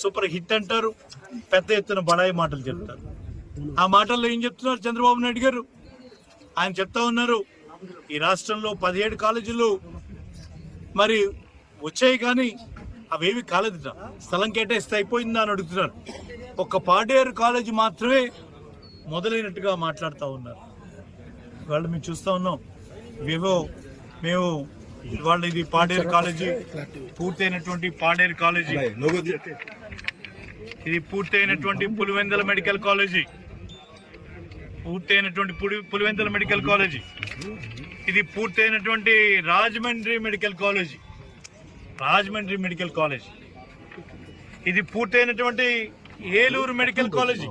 Super hit అంటారు. పెద్ద ఎత్తున బడాయి మాటలు చెప్తారు. ఆ మాటల్లో ఏం చెప్తున్నారు చంద్రబాబు నాయుడు గారు? ఆయన చెప్తా ఉన్నారు ఈ రాష్ట్రంలో పదిహేడు కాలేజీలు మరి వచ్చాయి కానీ అవేవి కాలేదుట స్థలం కేటాయిస్తే అయిపోయిందా అని అడుగుతున్నారు. ఒక్క పాడేరు కాలేజీ మాత్రమే మొదలైనట్టుగా మాట్లాడుతూ ఉన్నారు. వాళ్ళు మేము చూస్తూ ఉన్నాం. వివో మేము ఇవాళ ఇది పాడేరు కాలేజీ పూర్తయినటువంటి పాడేరు కాలేజీ. ఇది పూర్తయినటువంటి పులివెందల మెడికల్ కాలేజీ. పూర్తయినటువంటి పులి పులివెందల మెడికల్ కాలేజీ. ఇది పూర్తయినటువంటి Rajahmundry medical college. Rajahmundry medical college. ఇది పూర్తయినటువంటి ఏలూరు మెడికల్ కాలేజీ.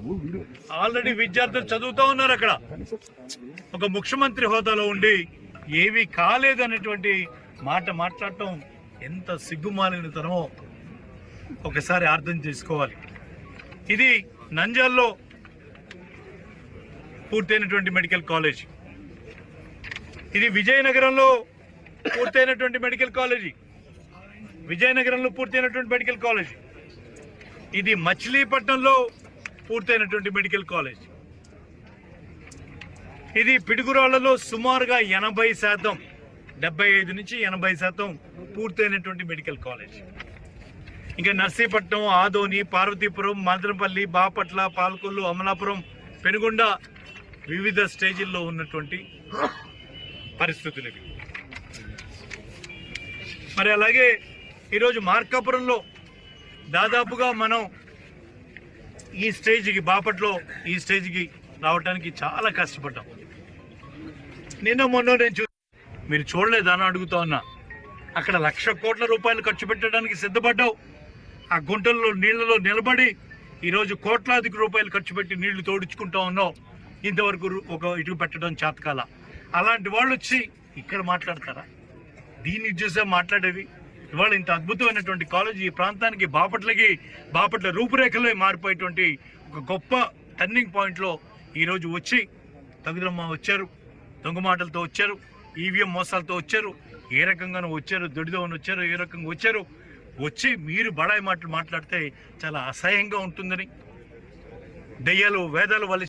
ఆల్రెడీ విద్యార్థులు చదువుతూ ఉన్నారు అక్కడ. ఒక ముఖ్యమంత్రి హోదాలో ఉండి ఏవి కాలేదనేటువంటి మాట మాట్లాడటం ఎంత సిగ్గుమాలినతనమో ఒకసారి అర్థం చేసుకోవాలి. ఇది నంజాల్లో పూర్తయినటువంటి మెడికల్ కాలేజ్. ఇది విజయనగరంలో పూర్తయినటువంటి మెడికల్ కాలేజీ. విజయనగరంలో పూర్తయినటువంటి మెడికల్ కాలేజీ. ఇది మచిలీపట్నంలో పూర్తయినటువంటి మెడికల్ కాలేజ్. ఇది పిడుగురాళ్ళలో సుమారుగా ఎనభై శాతం డెబ్బై ఐదు నుంచి ఎనభై శాతం పూర్తయినటువంటి మెడికల్ కాలేజ్. ఇంకా నర్సీపట్నం ఆదోని పార్వతీపురం మంత్రంపల్లి బాపట్ల పాలకొల్లు అమలాపురం పెనుగొండ వివిధ స్టేజీల్లో ఉన్నటువంటి పరిస్థితులు మరి అలాగే ఈరోజు మార్కాపురంలో దాదాపుగా మనం ఈ స్టేజ్కి బాపట్లో ఈ స్టేజ్కి రావడానికి చాలా కష్టపడ్డాం. నిన్న మొన్న నేను చూ మీరు చూడలేదని అడుగుతా ఉన్నా. అక్కడ లక్ష కోట్ల రూపాయలు ఖర్చు పెట్టడానికి సిద్ధపడ్డావు. ఆ గుంటల్లో నీళ్ళలో నిలబడి ఈరోజు కోట్లాది రూపాయలు ఖర్చు పెట్టి నీళ్ళు తోడించుకుంటా ఉన్నావు. ఇంతవరకు ఒక ఇటు పెట్టడం చేతకాల. అలాంటి వాళ్ళు వచ్చి ఇక్కడ మాట్లాడతారా? దీన్ని చూసే మాట్లాడేవి ఇవాళ ఇంత అద్భుతమైనటువంటి కాలేజ్ ఈ ప్రాంతానికి బాపట్లకి బాపట్ల రూపురేఖలే మారిపోయేటువంటి ఒక గొప్ప టర్నింగ్ పాయింట్లో ఈరోజు వచ్చి తగుదమ్మ వచ్చారు దొంగ మాటలతో వచ్చారు ఈవీఎం మోసాలతో వచ్చారు ఏ రకంగానూ వచ్చారు దొడిదోని వచ్చారు ఏ రకంగా వచ్చారు వచ్చి మీరు బడాయి మాటలు మాట్లాడితే చాలా అసహ్యంగా ఉంటుందని దయ్యాలు వేదాలు వల్ల